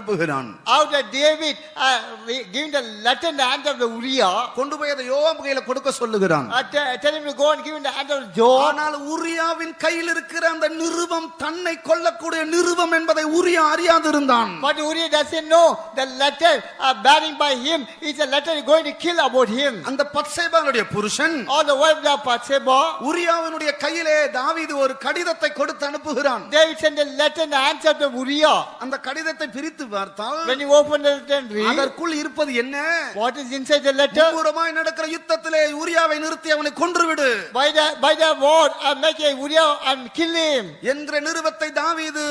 அனுப்புகிறான் After David uh, giving the letter in the hand of the Uriah, கொண்டு போய் அதை யோவாம் கையில கொடுக்க சொல்லுகிறான் uh, te- tell him to go and give in the hand of Joab. ஆனால் உரியாவின் கையில் இருக்கிற அந்த நிருபம் தன்னை கொல்லக்கூடிய நிருபம் என்பதை உரியா அறியாதிருந்தான் But Uriah doesn't know the letter uh, bearing by him is a letter going to kill about him. அந்த பத்சேபானுடைய புருஷன் Or the wife of Bathsheba, உரியாவினுடைய கையிலே தாவீது ஒரு கடிதத்தை கொடுத்து அனுப்புகிறான் David sent a letter in the hands of the Uriah. அந்த கடிதத்தை பிரித்து பார்த்தால் When you open the letter and read, அதற்குள் இருப்பது என்ன what is inside the letter? மும்முரமாய் நடக்கிற யுத்தத்திலே உரியாவை நிறுத்தி அவனை கொன்றுவிடு By the by the word, uh, make a Uriah and kill him. என்கிற நிருபத்தை தாவீது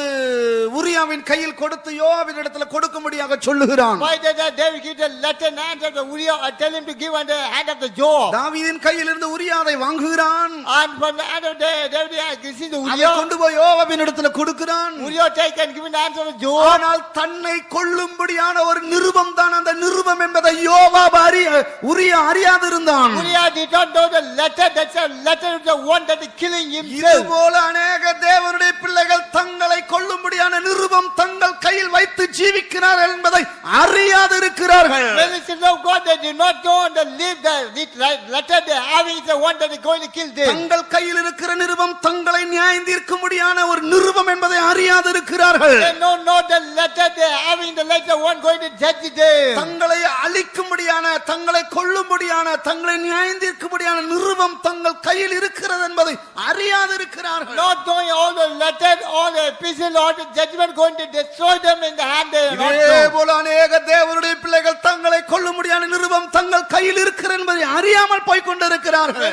உரியாவின் கையில் கொடுத்து யோவாவின் இடத்துல கொடுக்கும்படியாக சொல்லுகிறான் By the that David give the letter in the hands of the Uriah and tell him to give on the hand of the Joab. தாவீதின் கையில் இருந்து உரியாவை வாங்குகிறான் And from the hand of the David, uh, this is the அதை Uriah. கொண்டு போய் யோவாவின் இடத்துல கொடுக்கிறான் Uriah take and give in the hands of the Joab. ஆனால் தன்னை கொல்லும்படியான ஒரு நிருபம் தான் அந்த நிருபம் என்பதை யோவாப் அறிய உரியா அறியாதிருந்தான் Uriah did not know the letter. That's a letter of the one that is killing இது himself. போல அநேக தேவனுடைய பிள்ளைகள் தங்களை கொல்லும்படியான நிருபம் தங்கள் கையில் வைத்து ஜீவிக்கிறார்கள் என்பதை அறியாதிருக்கிறார்கள் Many children of God, they do not know and they live the this letter they having is the one that is going to kill them. தங்கள் கையில் இருக்கிற நிருபம் தங்களை நியாயம் தீர்க்கும்படியான ஒரு நிருபம் என்பதை அறியாதிருக்கிறார்கள் They don't know the letter they having the letter one going to judge them. தங்களை அழிக்கும்படியான தங்களை கொல்லும்படியான தங்களை நியாயம் தீர்க்கும்படியான நிருபம் தங்கள் கையில் இருக்கிறது என்பதை அறியாதிருக்கிறார்கள் Not knowing all the letter, all the epistle, all the judgment going to destroy them in the hand they are not இதே. போல அநேக தேவனுடைய பிள்ளைகள் தங்களை கொல்லும்படியான நிருபம் தங்கள் கையில் இருக்கிறது என்பதை அறியாமல் போய் கொண்டிருக்கிறார்கள்.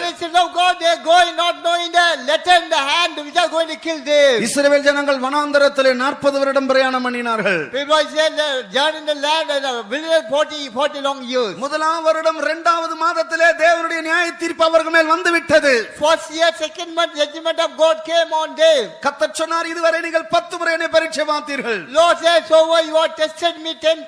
இஸ்ரவேல் ஜனங்கள் வனாந்தரத்திலே நாற்பது வருடம் பிரயாணம் பண்ணினார்கள் People say they journey in the land and the wilderness 40, 40 long years. முதலாம் வருடம் இரண்டாவது மாதத்திலே தேவனுடைய நியாய தீர்ப்பு அவர்கள் மேல் வந்து விட்டது. கத்தர் சொன்னார் இதுவரை நீங்கள் பத்து முறை என்னை பரீட்சை பார்த்தீர்கள்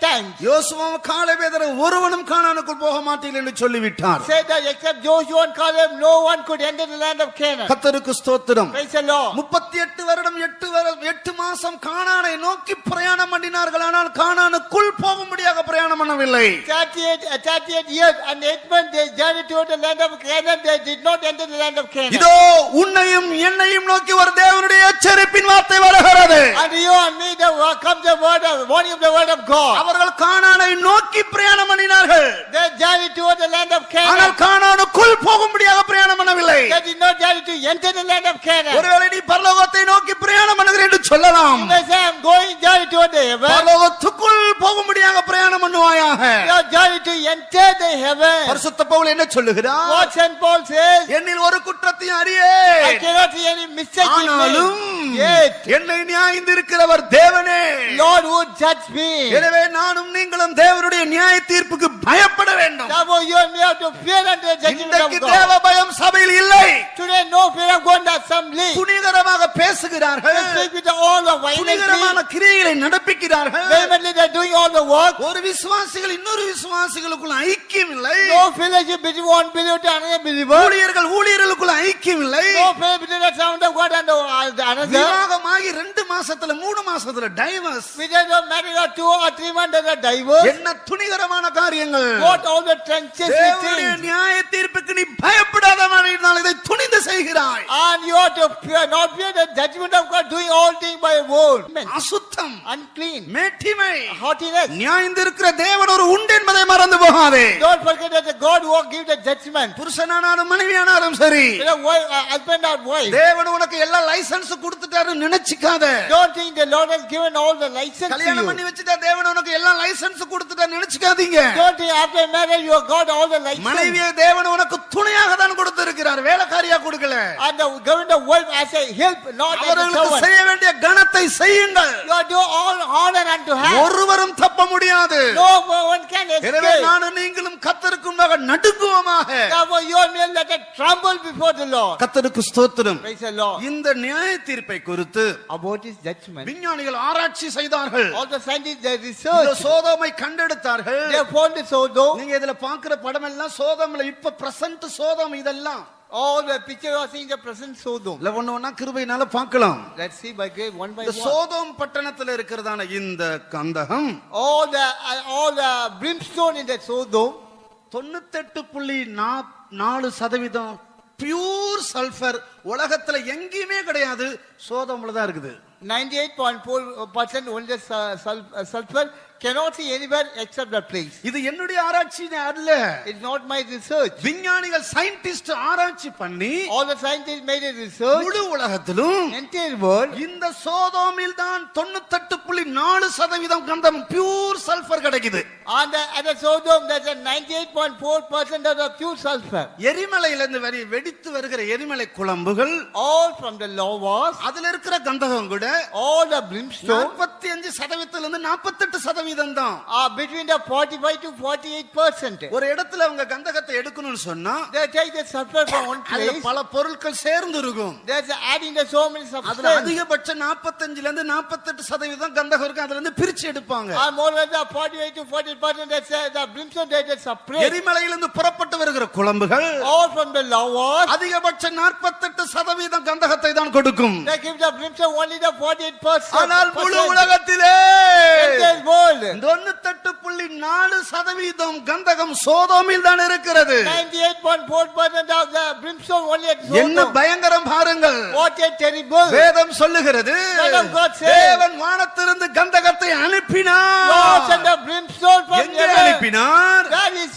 times. யோசுவாவும் காலவேதர ஒருவனும் கானானுக்குள் போக மாட்டீர்கள் என்று சொல்லிவிட்டார் Said that except Joshua and Caleb, no one could enter the land of Canaan. கத்தருக்கு ஸ்தோத்திரம் Praise the Lord. முப்பத்தி எட்டு வருடம் எட்டு வரு- எட்டு மாசம் கானானை நோக்கி பிரயாணம் பண்ணினார்கள் ஆனால் கானானுக்குள் போகும்படியாக பிரயாணம் பண்ணவில்லை 38, uh, 38 years and 8 months they journeyed toward the land of Canaan. They did not enter the land of Canaan. இதோ உன்னையும் என்னையும் நோக்கி ஒரு தேவனுடைய எச்சரிப்பின் வார்த்தை வருகிறது And you and me, the word- comes the word of warning of the word of God. அவர்கள் கானானை நோக்கி பிரயாணம் பண்ணினார்கள் They journeyed toward the land of ஆனால். கானானுக்குள் போகும்படியாக பிரயாணம் பண்ணவில்லை They did not journey to enter the land of Canaan. ஒருவேளை நீ பரலோகத்தை நோக்கி பிரயாணம் பண்ணுகிறேன் என்று சொல்லலாம் You may say, I'm going journey toward the heaven. பரலோகத்துக்குள் போகும்படியாக பிரயாணம் பண்ணுவாயாக You are journey to enter the heaven. பரிசுத்த பவுல் என்ன சொல்லுகிறார் What St. Paul says, என்னில் ஒரு குற்றத்தையும் அறியே I cannot see any mistake in ஆனாலும் me. Yet, என்னை நியாய்ந்திருக்கிறவர் தேவனே Lord would judge me. எனவே நானும் நீங்களும் தேவனுடைய நியாய தீர்ப்புக்கு பயப்பட வேண்டும் Therefore, you and me have to fear unto the judgment இன்றைக்கு of God. தேவ பயம் சபையில் இல்லை Today, no fear of God in the assembly. துணிகரமாக பேசுகிறார்கள் They speak with all the துணிகரமான violence. கிரியைகளை நடப்பிக்கிறார்கள் Vehemently, they're doing all the work. ஒரு விசுவாசிகள் இன்னொரு விசுவாசிகளுக்குள்ள ஐக்கியம் இல்லை No fellowship between one believer to another believer. ஊழியர்கள் ஊழியர்களுக்குள்ள ஐக்கியம் இல்லை No fellowship between the sound of God and the, uh, the another. விவாகமாகி ரெண்டு மாசத்துல மூணு மாசத்துல divorce We just got married or two or three months and a divorce. என்ன துணிகரமான காரியங்கள் What all the trenches we தேவனுடைய think. நியாய தீர்ப்புக்கு நீ பயப்படாதவனால் இதை துணிந்து செய்கிறாய் And you have to fear, not fear the judgment of God, doing all things by word. அசுத்தம் Unclean. மேட்டிமை Haughtiness. நியாய்ந்திருக்கிற தேவன் ஒரு உண்டு என்பதை மறந்து போகாதே Don't forget that the God who give the judgment. புருஷனானாலும் மனைவியானாலும் சரி uh, husband or wife. தேவன் உனக்கு எல்லா லைசன்ஸ் கொடுத்துட்டாருன்னு நினைச்சுக்காத Don't think the Lord has given all the license to கல்யாணம் பண்ணி. வச்சுட்டா தேவன் உனக்கு எல்லா லைசன்ஸ் கொடுத்துட்டாரு நினைச்சுக்காதீங்க Don't think after marriage you have got all the license. மனைவியை தேவன் உனக்கு துணையாக தான் கொடுத்திருக்கிறார் வேலைக்காரியா கொடுக்கல And the given the wife as a help, not as a அவர்களுக்கு servant. செய்ய வேண்டிய கணத்தை செய்யுங்கள் You are do all honor unto her. ஒருவரும் தப்ப முடியாது No one can எனவே escape. நானும் நீங்களும் கத்தருக்கு முன்பாக நடுங்குவோமாக Therefore you and me tremble before the Lord. கத்தருக்கு ஸ்தோத்திரம் Praise the Lord. இந்த நியாய தீர்ப்பை குறித்து About his judgment. விஞ்ஞானிகள் ஆராய்ச்சி செய்தார்கள் All the scientists they இந்த research. சோதோமை கண்டெடுத்தார்கள் They found the Sodom. நீங்க இதுல பாக்குற படம் எல்லாம் சோதம்ல இப்ப பிரசன்ட் சோதம் இதெல்லாம் All the picture of seeing the present Sodom. இல்ல ஒண்ணு ஒண்ணா கிருபையினால பார்க்கலாம் Let's see by grace one by இந்த one. சோதோம் பட்டணத்துல இருக்கிறதான இந்த கந்தகம் All the uh, all the brimstone in that Sodom, தொண்ணூத்தெட்டு புள்ளி நாலு சதவீதம் பியூர் சல்பர் உலகத்துல எங்கேயுமே கிடையாது. சோதோம்ல தான் இருக்குது. 98.4 percent only the su- sul- uh, sulfur cannot see anywhere except that place. இது என்னுடைய ஆராய்ச்சி அல்ல It's not my research. விஞ்ஞானிகள் சயின்டிஸ்ட் ஆராய்ச்சி பண்ணி All the scientists made a research. முழு உலகத்திலும் Entire world. இந்த சோதோமில் தான் தொண்ணூத்தெட்டு புள்ளி நாலு சதவீதம் கந்தம் பியூர் சல்பர் கிடைக்குது And at the Sodom, there's a 98.4 percent of the pure sulfur. எரிமலையில இருந்து வெடித்து வருகிற எரிமலை குழம்புகள் All from the lavas, அதுல இருக்கிற கந்தகம் கூட all the brimstone நாற்பத்தி அஞ்சு சதவீதத்துல இருந்து நாற்பத்தெட்டு சதவீதம் தான் are between the 45 to 48 percent. ஒரு இடத்துல அவங்க கந்தகத்தை எடுக்கணும்னு சொன்னா take the sulfur from one அதுல place. பல பொருட்கள் சேர்ந்து இருக்கும் There's adding the so many அதுல substances. அதிகபட்சம் நாற்பத்தஞ்சுல இருந்து நாற்பத்தெட்டு சதவீதம் கந்தகம் இருக்கு அதுல இருந்து பிரிச்சு எடுப்பாங்க more than the 48 to 40 percent, that's uh, the brimstone they just separate. எரிமலையிலிருந்து புறப்பட்டு வருகிற குழம்புகள் All from the lavas. அதிகபட்சம் நாற்பத்தெட்டு சதவீதம் கந்தகத்தை தான் கொடுக்கும் They give the brimstone only the 48 percent. ஆனால் முழு உலகத்திலே Entire world. தொண்ணூத்தெட்டு புள்ளி நாலு சதவீதம் கந்தகம் சோதோமில் தான் இருக்கிறது 98.4 percent of the brimstone only at என்ன. பயங்கரம் பாருங்கள் What a terrible. வேதம் சொல்லுகிறது Word of God says- தேவன் வானத்திலிருந்து கந்தகத்தை God அனுப்பினார் sent the brimstone from எங்கே heaven. அனுப்பினார்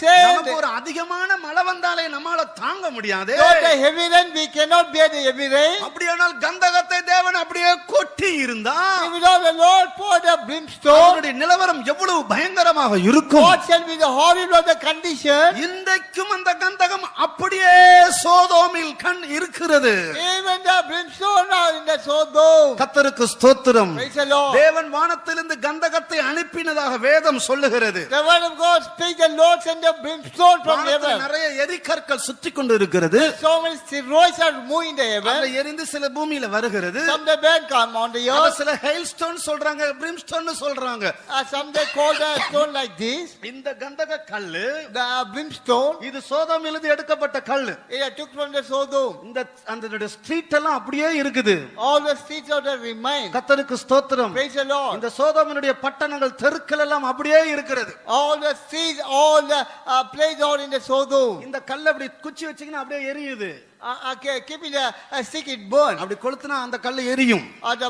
Saying, நமக்கு ஒரு அதிகமான மழை வந்தாலே நம்மால தாங்க முடியாது not the heavy rain, we cannot bear the heavy rain. அப்படியானால் கந்தகத்தை தேவன் அப்படியே கொட்டி இருந்தா If the Lord pour the brimstone, அவருடைய நிலவரம் எவ்வளவு பயங்கரமாக இருக்கும் what shall be the horror of the condition? இன்றைக்கும் அந்த கந்தகம் அப்படியே சோதோமில் கண் இருக்கிறது Even the brimstone are in the Sodom. கத்தருக்கு ஸ்தோத்திரம். தேவன் வானத்திலிருந்து கந்தகத்தை அனுப்பினதாக வேதம் சொல்லுகிறது The word of God speaks, the Lord sent the brimstone from வானத்தில் heaven. நிறைய எரிக்கற்கள் சுற்றி கொண்டு இருக்கிறது So many steroids are moving in the அதை heaven. எரிந்து சில பூமியில வருகிறது Some the bed come on the அத earth. சில ஹெயில் ஸ்டோன் சொல்றாங்க பிரிம்ஸ்டோன் சொல்றாங்க Uh, some they call the stone like this. இந்த கந்தக கல்லு The uh, brimstone இது சோதமிலிருந்து எடுக்கப்பட்ட கல்லு it took from the Sodom. இந்த அந்த ஸ்ட்ரீட் எல்லாம் அப்படியே இருக்குது All the streets of the remain. கத்தருக்கு ஸ்தோத்திரம் Praise the Lord. இந்த சோதமனுடைய பட்டணங்கள் தெருக்கள் எல்லாம் அப்படியே இருக்கிறது All the streets, all the play places are in இந்த கல் அப்படி குச்சி வச்சீங்கன்னா அப்படியே எரியுது. Uh, keeping the uh, stick, it burn. அப்படி கொளுத்துனா அந்த கல்லு எரியும்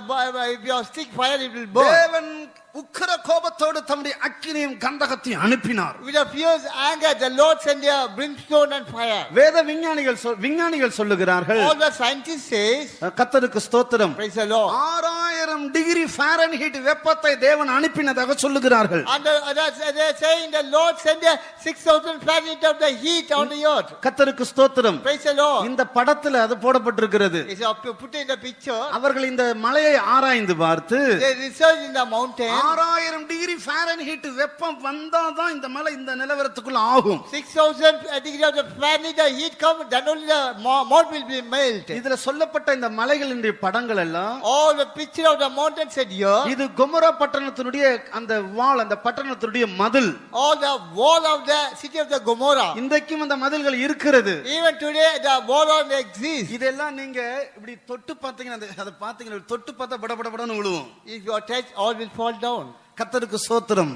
bu- if your stick fire, it will burn. தேவன் உக்கிர கோபத்தோடு தம்முடைய அக்கினியும் கந்தகத்தையும் அனுப்பினார் With a fierce anger, the Lord sent a brimstone and fire. வேத விஞ்ஞானிகள் விஞ்ஞானிகள் சொல்லுகிறார்கள் All the scientists says, கத்தருக்கு ஸ்தோத்திரம் praise the Lord. ஆறாயிரம் டிகிரி ஃபாரன்ஹீட் வெப்பத்தை தேவன் அனுப்பினதாக சொல்லுகிறார்கள் And the, that's, they're saying the Lord sent a 6,000 Fahrenheit of the heat on the earth. கத்தருக்கு ஸ்தோத்திரம் Praise the Lord. இந்த படத்துல அது போடப்பட்டிருக்கிறது It's up to put in the picture. அவர்கள் இந்த மலையை ஆராய்ந்து பார்த்து They research in the mountain. ஆறாயிரம் டிகிரி ஃபாரன்ஹீட் வெப்பம் வந்தாதான் இந்த மலை இந்த நிலவரத்துக்குள்ள ஆகும் 6,000 degree of the Fahrenheit, the heat come, then only the mo- mount will be melt. இதுல சொல்லப்பட்ட இந்த மலைகளினுடைய படங்கள் எல்லாம் All the picture of the mountain said here. இது குமரா பட்டணத்தினுடைய அந்த வால் அந்த பட்டணத்தினுடைய மதில் All the wall of the city of the Gomorrah. இன்றைக்கும் அந்த மதில்கள் இருக்கிறது Even today, the wall of exists. இதெல்லாம் நீங்க இப்படி தொட்டு பார்த்தீங்கன்னா அந்த- அதை பார்த்தீங்கன்னா தொட்டு பார்த்தா படபடபடன்னு விழுவும் If you touch, all will fall down. கத்தருக்கு சோத்திரம்.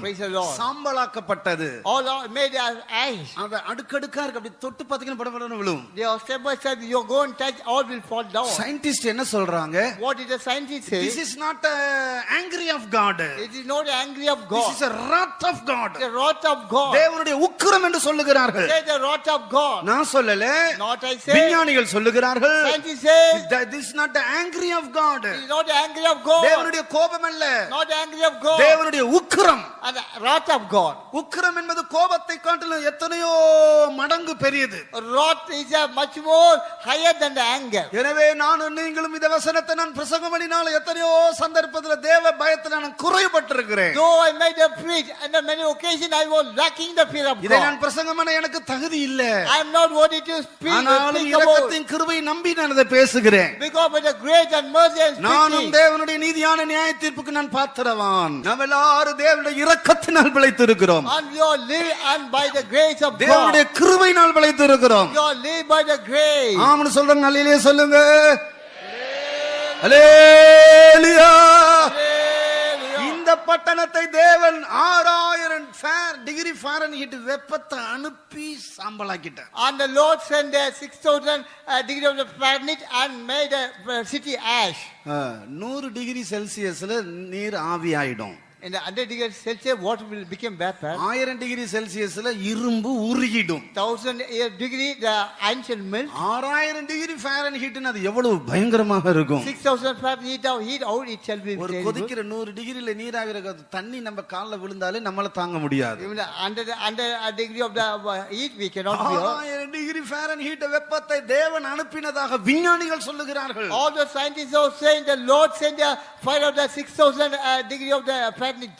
சாம்பலாக்கப்பட்டது All are made as ash. அத அடுக்கடுக்கா இருக்கு அப்படி தொட்டு பார்த்தீங்கன்னா படபடன்னு விழுவும் They are step by step. You go and touch, all will fall down. Scientist என்ன சொல்றாங்க What the scientist say? This is not angry of God It is not angry of this God. Is wrath of God The wrath of God. தேவனுடைய உக்கிரம் என்று சொல்லுகிறார்கள் the wrath of God. நான் சொல்லல Not I say. விஞ்ஞானிகள் சொல்லுகிறார்கள் Scientist say. This not angry of God It is not angry of God. தேவனுடைய கோபம் அல்ல Not angry of God. தேவனுடைய உக்கிரம் the wrath of God. உக்கிரம் என்பது கோபத்தை காட்டிலும் எத்தனையோ மடங்கு பெரியது Wrath is a much more higher than the anger. எனவே நானும் நீங்களும் இந்த வசனத்தை நான் பிரசங்கம் பண்ணினால் எத்தனையோ சந்தர்ப்பத்தில் தேவ பயத்தை நேரத்தில் நான் குறைபட்டிருக்கிறேன் Though I might have preached, and on many occasions I was lacking the fear of இதை நான். பிரசங்கம் பண்ண எனக்கு தகுதி இல்ல I am not worthy to speak, ஆனாலும் இரக்கத்தின் கிருபை நம்பி நான் இதை பேசுகிறேன் because of the grace and mercy நானும். தேவனுடைய நீதியான நியாய தீர்ப்புக்கு நான் பாத்திரவான் நாம் எல்லாரும் தேவனுடைய இரக்கத்தினால் பிழைத்திருக்கிறோம் And we all live and by the grace of தேவனுடைய God. கிருபையினால் பிழைத்திருக்கிறோம் all live by the grace. ஆமனு சொல்றங்க அல்லையிலே சொல்லுங்க. இந்த பட்டணத்தை தேவன் ஆறாயிரம் டிகிரி ஃபாரன்ஹீட் வெப்பத்தை அனுப்பி சாம்பலாக்கிட்டார் And the Lord sent the 6,000 uh, degree of the planet and made the uh, city ash. Degree செல்சியஸ்ல நீர் ஆவி ஆயிடும் In the 100 degree Celsius, water will become vapor. ஆயிரம் டிகிரி செல்சியஸ்ல இரும்பு உருகிடும் 1000 degree, the iron shall melt. ஆறாயிரம் degree ஃபாரன்ஹீட்னு அது எவ்வளவு பயங்கரமாக இருக்கும் 6,000 Fahrenheit heat out, heat out, it shall be ஒரு terrible. கொதிக்கிற நூறு டிகிரில நீராகிற தண்ணி நம்ம கால்ல விழுந்தாலே நம்மளால தாங்க முடியாது a degree of the uh, heat, we cannot bear. ஆறாயிரம் டிகிரி ஃபாரன்ஹீட் வெப்பத்தை தேவன் அனுப்பினதாக விஞ்ஞானிகள் சொல்லுகிறார்கள் the scientists are saying the Lord sent the fire of the 6,000 uh, degree of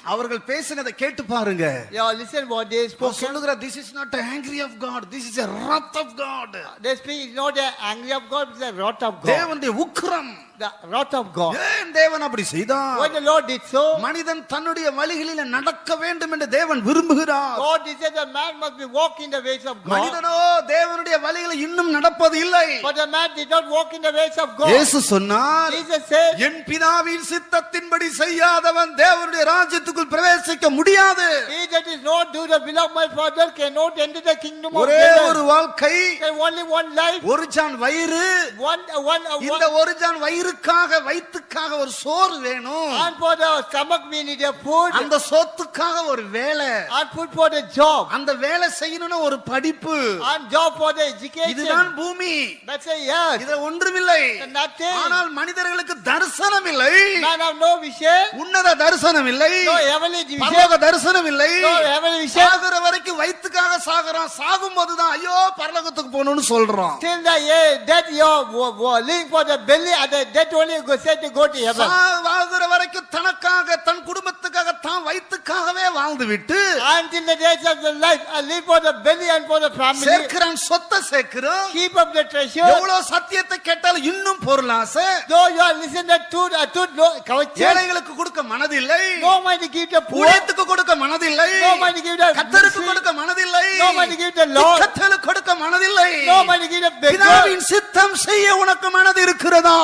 அவர்கள் பேசினதை கேட்டு பாருங்க Yeah, listen what they அவர் spoke. சொல்லுகிறார் this is not angry of God this is a wrath of god They speak is not the anger of God, it's the wrath of God. தேவனுடைய உக்கிரம் The wrath of God. ஏன் தேவன் அப்படி செய்தார் When the Lord did so, மனிதன் தன்னுடைய வழிகளில நடக்க வேண்டும் என்று தேவன் விரும்புகிறார் God did say the man must be walk in the ways of God. மனிதனோ தேவனுடைய வழிகளை இன்னும் நடப்பது இல்லை But the man did not walk in the ways of God. இயேசு சொன்னார் Jesus said, என் பிதாவின் சித்தத்தின்படி செய்யாதவன் தேவனுடைய ராஜ்யத்துக்குள் பிரவேசிக்க முடியாது He that is not do the will of my Father cannot enter the kingdom of ஒரே ஒரு. வாழ்க்கை There only one life, ஒரு ஜான் வயிறு one, uh, one, uh, இந்த. ஒரு ஜான் வயிறுக்காக வயிற்றுக்காக ஒரு சோறு வேணும் And for the stomach we need a food, அந்த சொத்துக்காக ஒரு வேலை and food for the job, அந்த வேலை செய்யணும்னு ஒரு படிப்பு and job for the education. இதுதான் பூமி That's a yes. இதுல ஒன்றுமில்லை Nothing. ஆனால் மனிதர்களுக்கு தரிசனம் இல்லை Man have no vision, உன்னத தரிசனம் இல்லை no heavenly vision, பரலோக தரிசனம் இல்லை no heavenly vision. சாகுற வரைக்கும் வயிற்றுக்காக சாகுறான் சாகும் போதுதான் ஐயோ பரலோகத்துக்கு போகணும்னு சொல்றான் Till the yeah, death you're wo- wo- living for the belly, and the death only go said to go to heaven. சா- வாழ்கிற வரைக்கும் தனக்காக தன் குடும்பத்துக்காக தான் வயிற்றுக்காகவே வாழ்ந்து விட்டு Until the days of the life, I live for the belly and for the family. சேர்க்கிறான் சொத்தை சேர்க்கிறோம் Keep up the treasure. எவ்வளவு சத்தியத்தை கேட்டாலும் இன்னும் பொருள் ஆசை Though you are listening to truth, uh, truth, no, covetous, ஏழைகளுக்கு கொடுக்க மனதில்லை no mind to give the poor, ஊழியத்துக்கு கொடுக்க மனதில்லை no mind to give the கத்தருக்கு ministry, கொடுக்க மனதில்லை no mind to give the Lord, கத்தருக்கு கொடுக்க மனதில்லை no mind to give the beggar. பிதாவின் சித்தம் செய்ய உனக்கு மனது இருக்கிறதா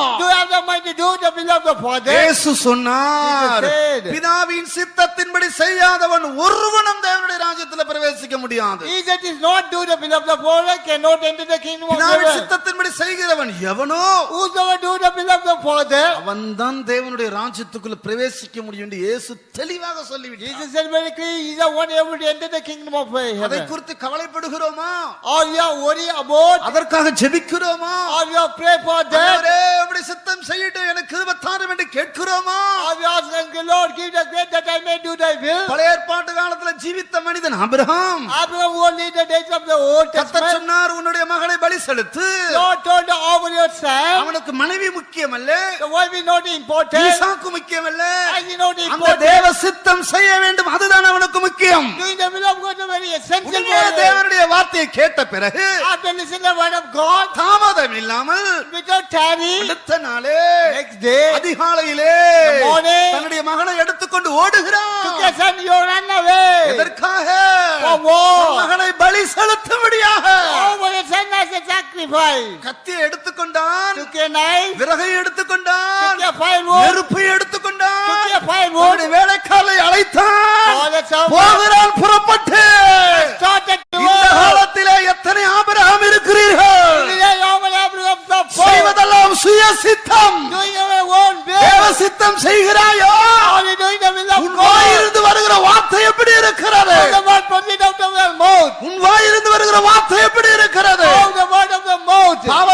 to do the will of the Father? இயேசு சொன்னார். பிதாவின் சித்தத்தின்படி செய்யாதவன் ஒருவனும் தேவனுடைய ராஜ்யத்தில் பிரவேசிக்க முடியாது He that is not do the will of the Father cannot enter the kingdom of பிதாவின் heaven. சித்தத்தின்படி செய்கிறவன் எவனோ Whosoever do the will of the Father, அவன்தான் தேவனுடைய ராஜ்யத்துக்குள்ள பிரவேசிக்க முடியும் என்று இயேசு தெளிவாக சொல்லிவிட்டார் Jesus said very clearly, he is the one able to enter the kingdom of அதை. குறித்து கவலைப்படுகிறோமா you about, அதற்காக ஜெபிக்கிறோமா you pray for that, சித்தம் செய்யட்டும் எனக்கு கிருபத்தாரும் என்று கேட்கிறோமா the Lord, give the grace that I may do thy will. பழைய ஏற்பாட்டு காலத்துல ஜீவித்த மனிதன் Abraham only in the days of the Old கத்தர் Testament. சொன்னார் உன்னுடைய மகளை பலி செலுத்து told the over your son, அவனுக்கு மனைவி முக்கியம் அல்ல the wife is not important, ஈசாக்கு முக்கியம் அல்ல not அந்த important. தேவ சித்தம் செய்ய வேண்டும் அதுதான் அவனுக்கு முக்கியம் God is very essential உடனே for you. தேவனுடைய வார்த்தையை கேட்ட பிறகு After listening the word of God, தாமதம் இல்லாமல் without tarry, அடுத்த நாளே next day, அதிகாலையிலே. தன்னுடைய மகனை எடுத்துக்கொண்டு ஓடுகிறான் son, you run away. எதற்காக மகனை பலி செலுத்தும்படியாக the son as a sacrifice. கத்தியை எடுத்துக்கொண்டான் a knife, விறகை எடுத்துக்கொண்டான் took a firewood, நெருப்பை எடுத்துக்கொண்டான் a firewood, அவனுடைய வேலைக்காலை அழைத்தான் போகிறான் புறப்பட்டு சித்தம் தேவ. சித்தம் செய்கிறாயோ உன்? வாயிலிருந்து வருகிற வார்த்தை எப்படி இருக்கிறது? உன் வாயிலிருந்து வருகிற வார்த்தை எப்படி இருக்கிறது How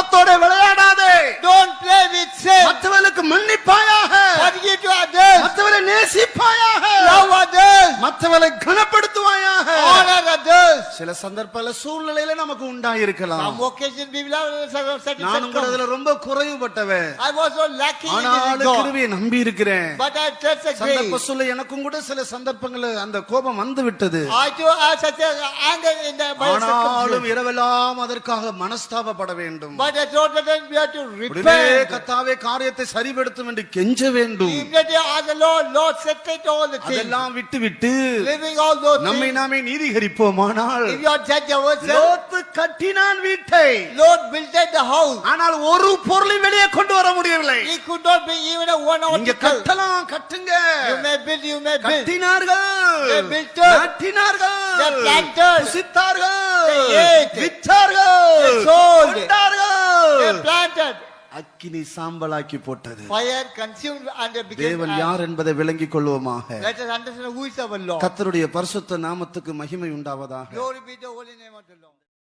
சில சில சந்தர்ப்ப சூழ்நிலையில நமக்கு உண்டாயிருக்கலாம் Some occasion we will have certain certain நானும் கூட circumstances. அதுல ரொம்ப குறைவுபட்டவன் I was so lacking in this ஆனாலும் God. கிருவியை நம்பி இருக்கிறேன் But I trust the சந்தர்ப்ப grace. சூழ்நிலை எனக்கும் கூட சில சந்தர்ப்பங்கள்ல அந்த கோபம் வந்து விட்டது I too have such a anger in the my ஆனாலும். இரவெல்லாம் அதற்காக மனஸ்தாபப்பட வேண்டும் But I thought that we have to உடனே repent. கத்தாவே காரியத்தை சரிபடுத்தும் என்று கெஞ்ச வேண்டும் Immediately ask the Lord, Lord, set right all the things. அதெல்லாம் விட்டு விட்டு Living all those நம்மை things. நாமே நீதிகரிப்போமானால் If you are judge ourselves, லோத்து கட்டினான் வீட்டை Lord built the house. ஆனால் ஒரு பொருளையும் வெளியே கொண்டு வர முடியவில்லை He could not bring even a one நீங்க article. கட்டலாம் கட்டுங்க You may build, you may build. கட்டினார்கள் They built it. நாட்டினார்கள் They planted. புசித்தார்கள் They ate. விற்றார்கள் They sold. They கொண்டார்கள் planted. அக்கினி சாம்பலாக்கி போட்டது Fire consumed and they became தேவன். யார் என்பதை விளங்கிக் கொள்வோமாக Let us understand who is our Lord. கர்த்தருடைய பரிசுத்த நாமத்துக்கு மகிமை உண்டாவதாக Glory be the holy name of the Lord.